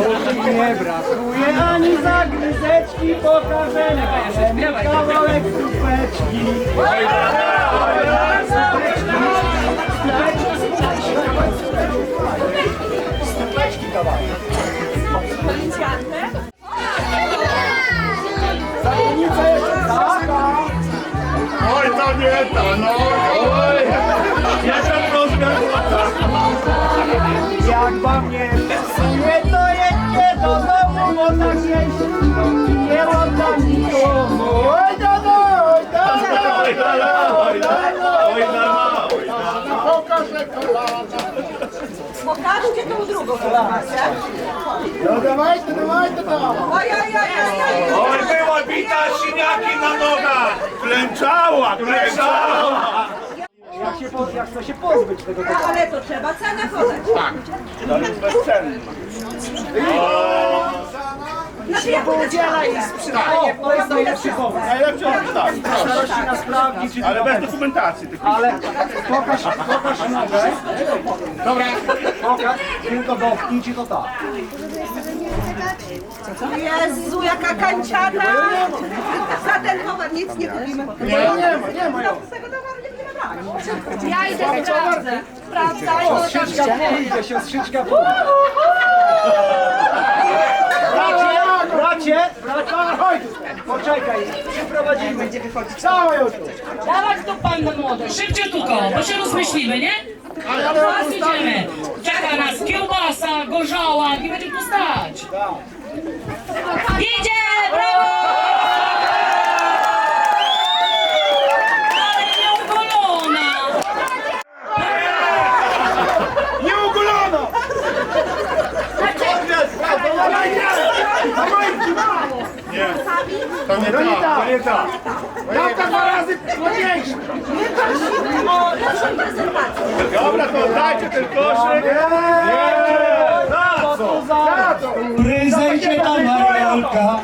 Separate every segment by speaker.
Speaker 1: Nie brakuje ani zagryzeczki, pokażemy kawałek supeczki. Supeczki kawałek. Zakonnica jeszcze taka.
Speaker 2: Oj, to nie to, no. Oj. Jaka troszkę
Speaker 1: Jak wam nie
Speaker 3: Pokażcie tą drugą kolację.
Speaker 1: No dawajcie, dawajcie to.
Speaker 3: Oj,
Speaker 2: była bita, siniaki na nogach. Klęczała, klęczała.
Speaker 1: Jak, się, po- jak chce się pozbyć tego towaru.
Speaker 3: Ale to trzeba cenę podać.
Speaker 2: To jest bezcenny.
Speaker 3: Znaczy,
Speaker 1: Podziela i sprzedaje, to jest najlepszy powód.
Speaker 2: Najlepszy tak, proszę.
Speaker 1: Starościna sprawdzi, czy
Speaker 2: Ale bez dokumentacji tylko.
Speaker 1: Ale pokaż, pokaż nogę. Dobra. Pokaż, tylko dotknij, czy to tak.
Speaker 3: Jezu, jaka kanciana. Za ten towar nic nie kupimy.
Speaker 1: Nie, nie ma, nie ma.
Speaker 3: Brać.
Speaker 4: Ja idę sprawdzę. Sprawdzaj,
Speaker 1: O,
Speaker 4: bo tam
Speaker 1: strzyczka pójdzie, siostrzyczka pójdzie. Bracie, bracie, bracie, chodź. Poczekaj, przyprowadzimy. Będzie wychodzić. Całe już.
Speaker 5: Dawać to pan młody, szybciej tylko, bo się rozmyślimy, nie? Zaraz idziemy. Czeka nas kiełbasa, gorzała i będzie tu stać. Idzie, brawo! Ale nie ogolona!
Speaker 2: Nie ugulono! Nie, to nie ta, to nie ta.
Speaker 1: Tamta dwa razy mniejsza.
Speaker 2: Dobra, to dajcie ten koszyk. Nie, za co?
Speaker 1: Za co?
Speaker 6: Prezencie ta Mariolka.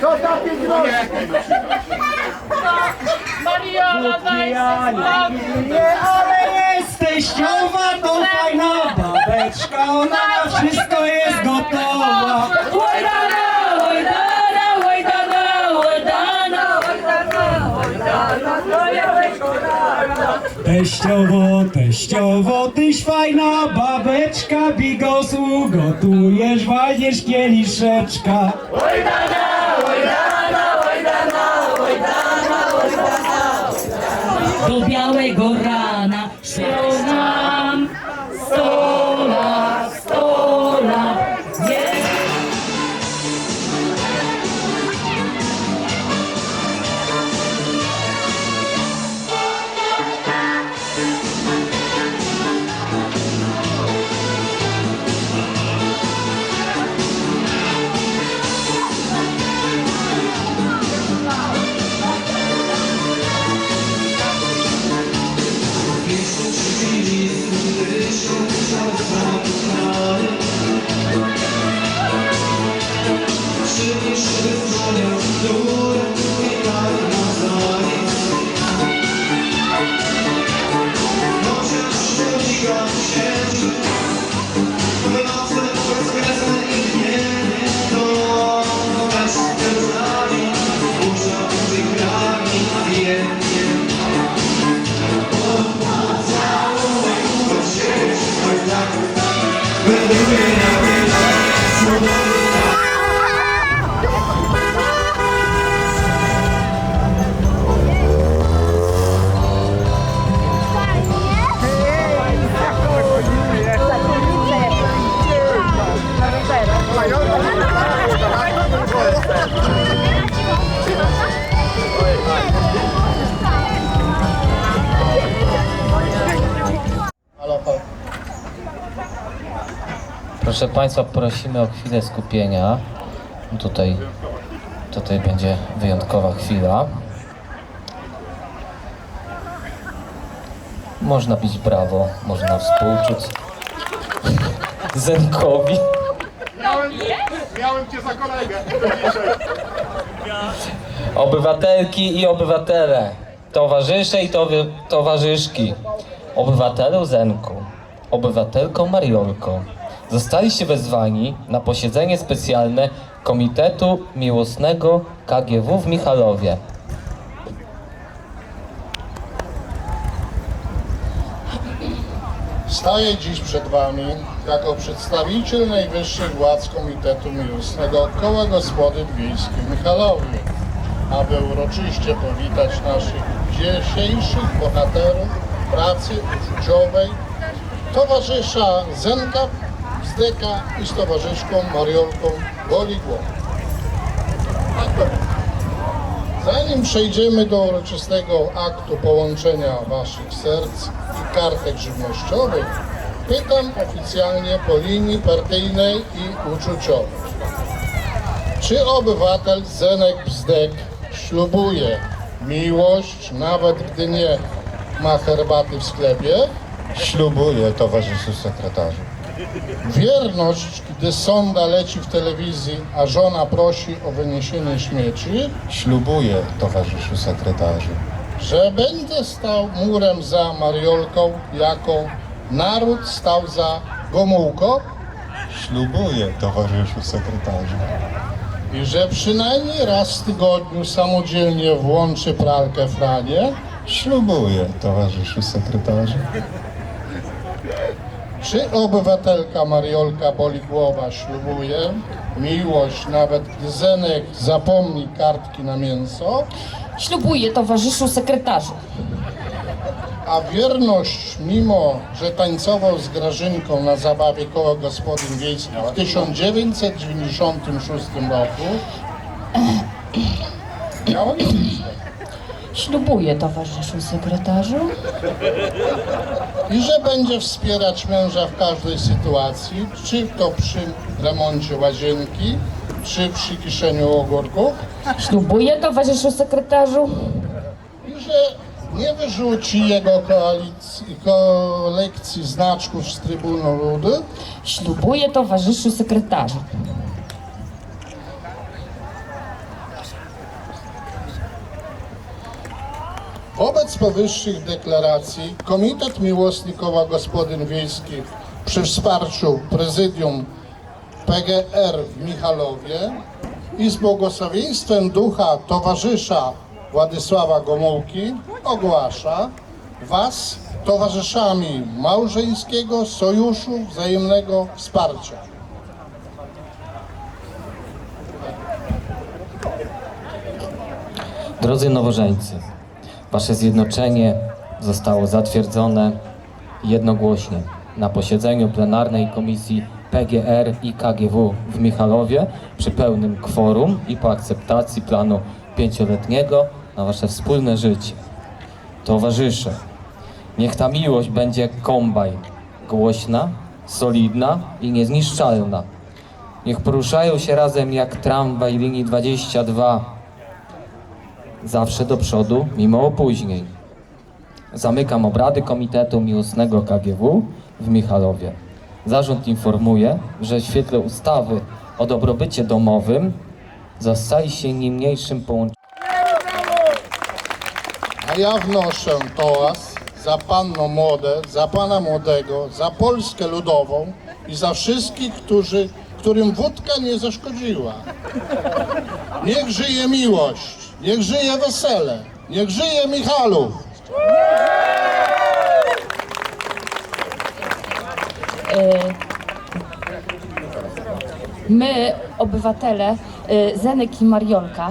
Speaker 1: To ta piękność.
Speaker 4: Mariola, daj!
Speaker 1: Nie, ale
Speaker 6: Jest teściowa, to fajna babeczka, ona na wszystko jest Teściowo, teściowo, tyś fajna babeczka, bigosu gotujesz, walniesz kieliszeczka.
Speaker 5: Do You.
Speaker 7: Proszę Państwa, prosimy o chwilę skupienia. Tutaj, tutaj będzie wyjątkowa chwila. Można bić brawo, można współczuć Zenkowi.
Speaker 2: Miałem, miałem cię za kolegę.
Speaker 7: Obywatelki i obywatele, towarzysze i towy, towarzyszki, obywatelu Zenku, obywatelko Mariolko, zostaliście wezwani na posiedzenie specjalne Komitetu Miłosnego KGW w Michalowie.
Speaker 8: Staję dziś przed Wami jako przedstawiciel najwyższych władz Komitetu Miłosnego Koła Gospodyń Wiejskich w Michalowie, aby uroczyście powitać naszych dzisiejszych bohaterów pracy uczuciowej, towarzysza Zenka Zdeka i z towarzyszką Mariolką Goligło. Tak Zanim przejdziemy do uroczystego aktu połączenia waszych serc i kartek żywnościowych, pytam oficjalnie po linii partyjnej i uczuciowej. Czy obywatel Zenek Bzdek ślubuje miłość, nawet gdy nie ma herbaty w sklepie?
Speaker 9: Ślubuję, towarzyszu sekretarzu.
Speaker 8: Wierność, gdy sonda leci w telewizji, a żona prosi o wyniesienie śmieci?
Speaker 9: Ślubuję, towarzyszu sekretarzu.
Speaker 8: że będę stał murem za Mariolką, jako naród stał za Gomułką
Speaker 9: Ślubuję, towarzyszu sekretarzu.
Speaker 8: i że przynajmniej raz w tygodniu samodzielnie włączy pralkę Franie,
Speaker 9: Ślubuję, towarzyszu sekretarzu.
Speaker 8: Czy obywatelka Mariolka Boligłowa ślubuje miłość, nawet gdy Zenek zapomni kartki na mięso,
Speaker 4: Ślubuję towarzyszu sekretarzu.
Speaker 8: a wierność, mimo że tańcował z Grażynką na zabawie koła gospodyń wiejskich w 1996 roku, miała.
Speaker 4: Ślubuję towarzyszu sekretarzu.
Speaker 8: I że będzie wspierać męża w każdej sytuacji, czy to przy remoncie łazienki, czy przy kiszeniu ogórków,
Speaker 4: Ślubuję towarzyszu sekretarzu.
Speaker 8: i że nie wyrzuci jego koalicji, kolekcji znaczków z Trybunu Ludy,
Speaker 4: Ślubuję towarzyszu sekretarzu.
Speaker 8: Wobec powyższych deklaracji Komitet Miłosny Koła Gospodyń Wiejskich przy wsparciu Prezydium PGR w Michalowie i z błogosławieństwem ducha towarzysza Władysława Gomułki ogłasza Was towarzyszami małżeńskiego sojuszu wzajemnego wsparcia.
Speaker 7: Drodzy nowożeńcy, Wasze zjednoczenie zostało zatwierdzone jednogłośnie na posiedzeniu plenarnej Komisji PGR i KGW w Michalowie przy pełnym kworum i po akceptacji planu pięcioletniego na Wasze wspólne życie. Towarzysze, niech ta miłość będzie kombajn, głośna, solidna i niezniszczalna. Niech poruszają się razem jak tramwaj linii 22 zawsze do przodu, mimo opóźnień. Zamykam obrady Komitetu Miłosnego KGW w Michalowie. Zarząd informuje, że w świetle ustawy o dobrobycie domowym zastali się niemniejszym połączeniem.
Speaker 8: A ja wnoszę toast za panno młode, za pana młodego, za Polskę ludową i za wszystkich, którzy, którym wódka nie zaszkodziła. Niech żyje miłość, niech żyje wesele, niech żyje Michalów.
Speaker 4: My, obywatele y, Zenek i Mariolka,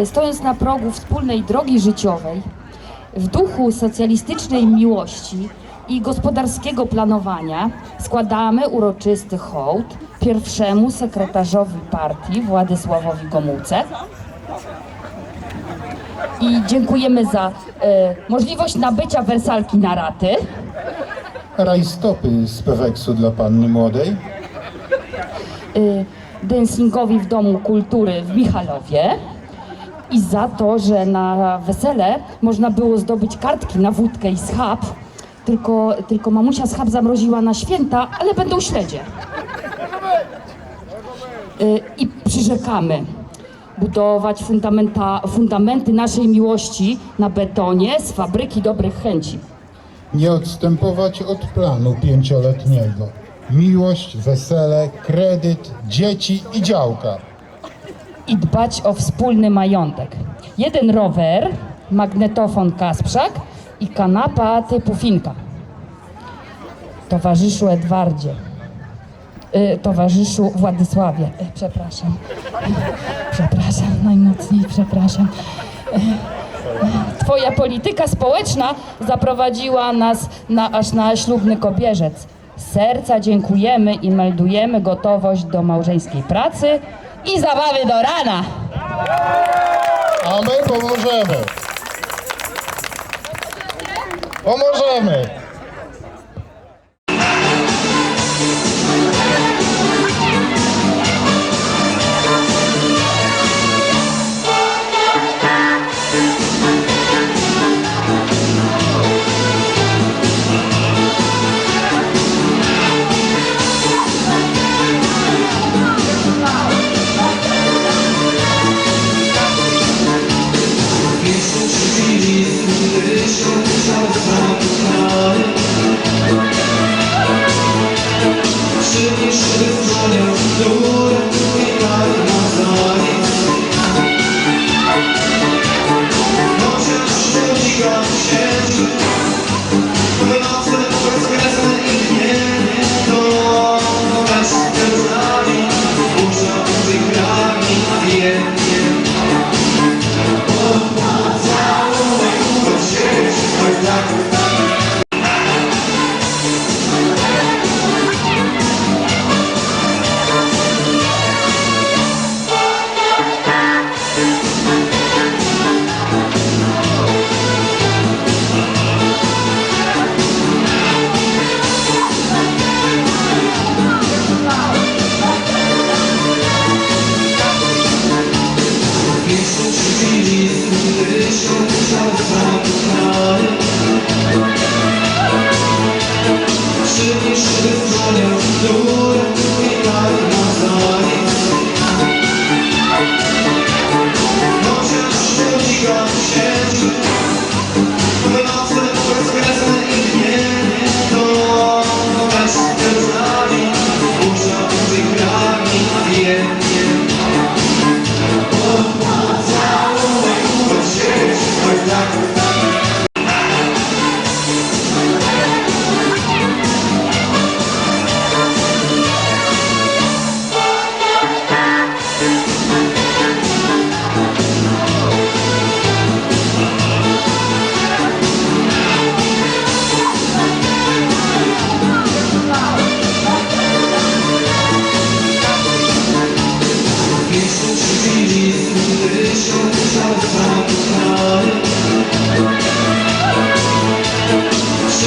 Speaker 4: y, stojąc na progu wspólnej drogi życiowej, w duchu socjalistycznej miłości i gospodarskiego planowania składamy uroczysty hołd pierwszemu sekretarzowi partii Władysławowi Gomułce. I dziękujemy za y, możliwość nabycia wersalki na raty.
Speaker 9: Rajstopy z Peweksu dla panny młodej.
Speaker 4: y, dancingowi w Domu Kultury w Michalowie i za to, że na wesele można było zdobyć kartki na wódkę i schab, tylko, tylko mamusia schab zamroziła na święta, ale będą śledzie. Y, I przyrzekamy budować fundamenty naszej miłości na betonie z fabryki dobrych chęci.
Speaker 10: nie odstępować od planu pięcioletniego. Miłość, wesele, kredyt, dzieci i działka.
Speaker 4: i dbać o wspólny majątek. Jeden rower, magnetofon Kasprzak i kanapa typu Finka. Towarzyszu Edwardzie. Y, towarzyszu Władysławie. Y, przepraszam. Przepraszam, najmocniej przepraszam. Y, Twoja polityka społeczna zaprowadziła nas na, aż na ślubny kobierzec. Serca dziękujemy i meldujemy gotowość do małżeńskiej pracy i zabawy do rana.
Speaker 5: A my pomożemy. Pomożemy.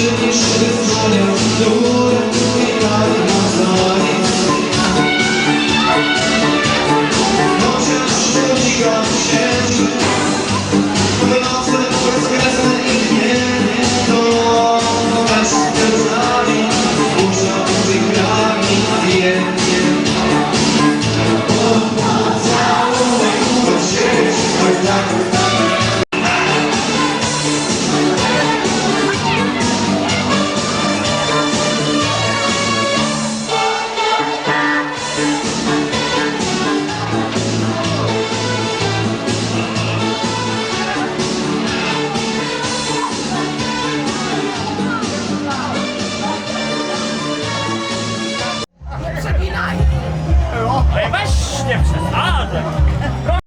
Speaker 11: души.